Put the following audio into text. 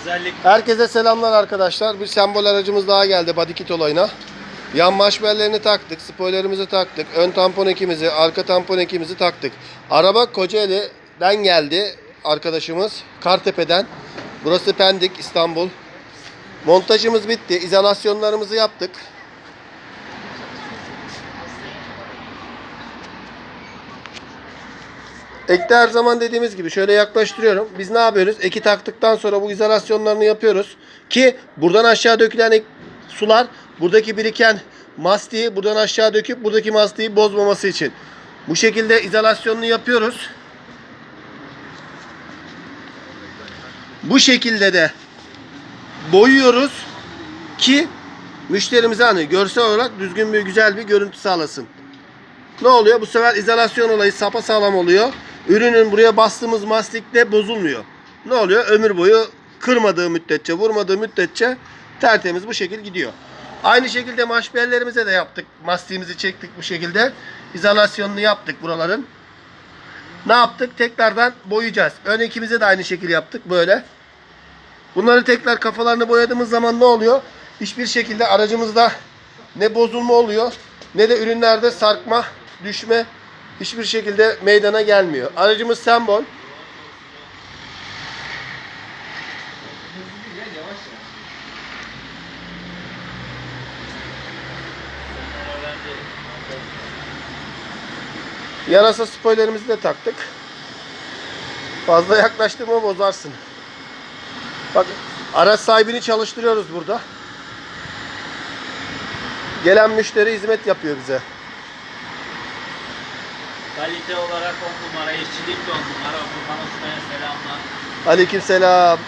Özellikle Herkese selamlar arkadaşlar. Bir sembol aracımız daha geldi body kit olayına. Yan maşberlerini taktık, spoilerimizi taktık, ön tampon ekimizi, arka tampon ekimizi taktık. Araba Kocaeli'den geldi arkadaşımız. Kartepe'den. Burası Pendik, İstanbul. Montajımız bitti. İzolasyonlarımızı yaptık. Ekte her zaman dediğimiz gibi şöyle yaklaştırıyorum. Biz ne yapıyoruz? Eki taktıktan sonra bu izolasyonlarını yapıyoruz. Ki buradan aşağı dökülen ek- sular buradaki biriken mastiği buradan aşağı döküp buradaki mastiği bozmaması için. Bu şekilde izolasyonunu yapıyoruz. Bu şekilde de boyuyoruz ki müşterimize hani görsel olarak düzgün bir güzel bir görüntü sağlasın. Ne oluyor? Bu sefer izolasyon olayı sapa sağlam oluyor. Ürünün buraya bastığımız mastik de bozulmuyor. Ne oluyor? Ömür boyu kırmadığı müddetçe, vurmadığı müddetçe tertemiz bu şekil gidiyor. Aynı şekilde maşbellerimize de yaptık. Mastiğimizi çektik bu şekilde. İzolasyonunu yaptık buraların. Ne yaptık? Tekrardan boyayacağız. Ön ikimize de aynı şekil yaptık böyle. Bunları tekrar kafalarını boyadığımız zaman ne oluyor? Hiçbir şekilde aracımızda ne bozulma oluyor ne de ürünlerde sarkma, düşme hiçbir şekilde meydana gelmiyor. Aracımız sembol. Yarasa spoilerimizi de taktık. Fazla yaklaştırma bozarsın. Bak araç sahibini çalıştırıyoruz burada. Gelen müşteri hizmet yapıyor bize. Kalite olarak 10 numara, işçilik de 10 numara. Furkan Usta'ya selamlar. Aleykümselam.